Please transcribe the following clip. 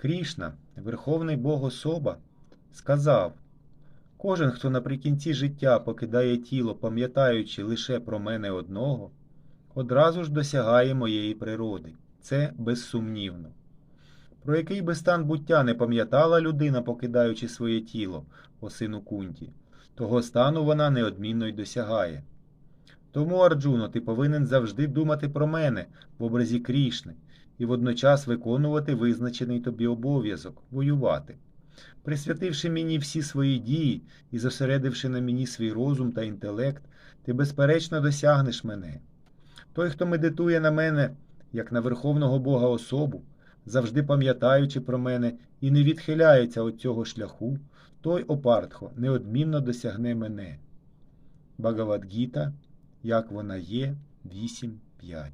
Крішна, Верховний Бог особа, сказав Кожен, хто наприкінці життя покидає тіло, пам'ятаючи лише про мене одного, одразу ж досягає моєї природи. Це безсумнівно. Про який би стан буття не пам'ятала людина, покидаючи своє тіло, о сину Кунті, того стану вона неодмінно й досягає. Тому, Арджуно, ти повинен завжди думати про мене в образі Крішни і водночас виконувати визначений тобі обов'язок воювати. Присвятивши мені всі свої дії і зосередивши на мені свій розум та інтелект, ти безперечно досягнеш мене. Той, хто медитує на мене, як на Верховного Бога особу, завжди пам'ятаючи про мене і не відхиляється від цього шляху, той опартхо неодмінно досягне мене. Багавадгіта, як вона є, 8.5